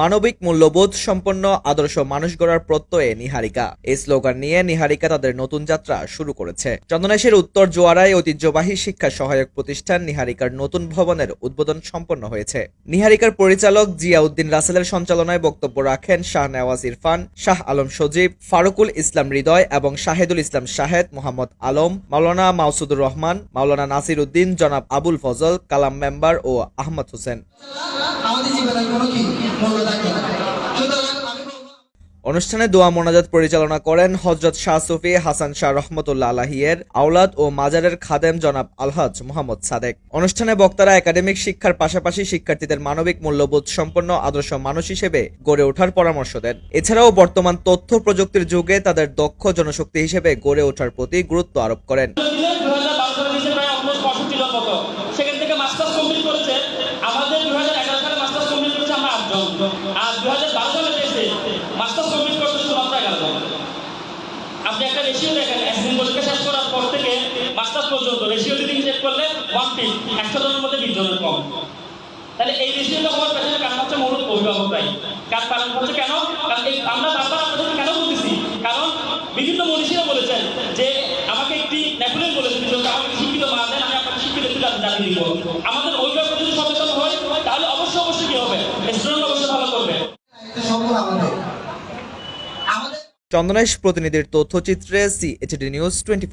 মানবিক মূল্যবোধ সম্পন্ন আদর্শ মানুষ গড়ার প্রত্যয়ে নিহারিকা। এই স্লোগান নিয়ে নিহারিকা তাদের নতুন যাত্রা শুরু করেছে। চন্দনেশের উত্তর জোয়ারায় ঐতিহ্যবাহী শিক্ষা সহায়ক প্রতিষ্ঠান নিহারিকার নতুন ভবনের উদ্বোধন সম্পন্ন হয়েছে। নিহারিকার পরিচালক জিয়াউদ্দিন রাসেলের সঞ্চালনায় বক্তব্য রাখেন শাহ নেওয়াজ ইরফান, শাহ আলম সজীব, ফারুকুল ইসলাম হৃদয় এবং শাহেদুল ইসলাম শাহেদ, মোহাম্মদ আলম, মাওলানা মাসুদুর রহমান, মাওলানা নাসির উদ্দিন, জনাব আবুল ফজল, কালাম মেম্বার ও আহমদ হোসেন। অনুষ্ঠানে দোয়া মোনাজাত পরিচালনা করেন হজরত শাহ সুফি হাসান শাহ রহমতুল্লাহ আলাহিয়ের আওলাদ ও মাজারের খাদেম জনাব আলহাজ মোহাম্মদ সাদেক। অনুষ্ঠানে বক্তারা একাডেমিক শিক্ষার পাশাপাশি শিক্ষার্থীদের মানবিক মূল্যবোধ সম্পন্ন আদর্শ মানুষ হিসেবে গড়ে ওঠার পরামর্শ দেন। এছাড়াও বর্তমান তথ্য প্রযুক্তির যুগে তাদের দক্ষ জনশক্তি হিসেবে গড়ে ওঠার প্রতি গুরুত্ব আরোপ করেন। সেখান থেকে মাস্টার্স কমপ্লিট করেছে। রেশিও দেখেন এসএসসি পরীক্ষা শেষ করার পর থেকে মাস্টার্স পর্যন্ত রেশিও যদি হিসেব করলে ওয়ান ফিফ একশো জনের মধ্যে বিশ জনের কম। তাহলে এই রেশিওটা হওয়ার পেছনে কারণ হচ্ছে মূলত অভিভাবকরাই কারণ কারণ হচ্ছে কেন? কারণ এই আমরা বারবার আপনাদের কেন বলতেছি? কারণ বিভিন্ন মনীষীরা বলেছেন যে আমাকে একটি নেপুলিয়ন বলেছেন যে আমাকে শিক্ষিত মা দেন, আমি আপনাকে শিক্ষিত একটু জাতি দিব। আমাদের অভিভাবক যদি সচেতন হয়, তাহলে অবশ্যই অবশ্যই কি হবে? স্টুডেন্ট অবশ্যই ভালো করবে এটা সম্পূর্ণ আমাদের আমাদের চন্দনেশ প্রতিনিধির তথ্যচিত্রে সিএচডি নিউজ টোয়েন্টি